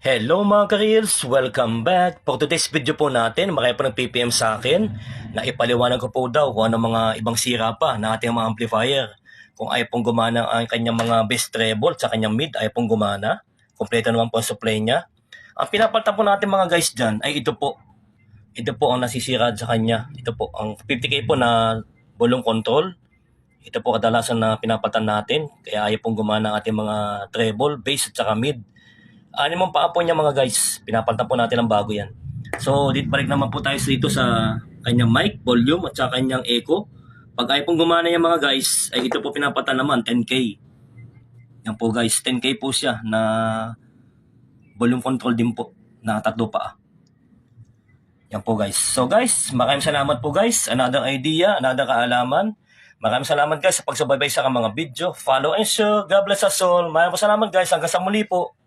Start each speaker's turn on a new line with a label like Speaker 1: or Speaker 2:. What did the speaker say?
Speaker 1: Hello mga ka-reels! Welcome back! For today's video po natin, marami po ng PPM sa akin na ipaliwanag ko po daw kung ano mga ibang sira pa na ating mga amplifier. Kung ayaw pong gumana ang kanyang mga best treble sa kanyang mid, ayaw pong gumana. Kompleto naman po ang supply niya. Ang pinapalitan po natin mga guys dyan ay ito po. Ito po ang nasisira sa kanya. Ito po ang 50k po na volume control. Ito po kadalasan na pinapalitan natin. Kaya ayaw pong gumana ang ating mga treble, bass at saka mid. Ano mong paa po niya mga guys, pinapalitan po natin ang bago yan. So, dito balik naman po tayo dito sa kanyang mic, volume at saka kanyang echo. Pag ayaw pong gumana yan mga guys, ay ito po pinapalitan naman, 10K. Yan po guys, 10K po siya na volume control din po na tatlo pa. Yan po guys. So guys, maraming salamat po guys. Another idea, another kaalaman. Maraming salamat guys sa pagsubaybay sa mga video. Follow and share. God bless us all. Maraming salamat guys. Hanggang sa muli po.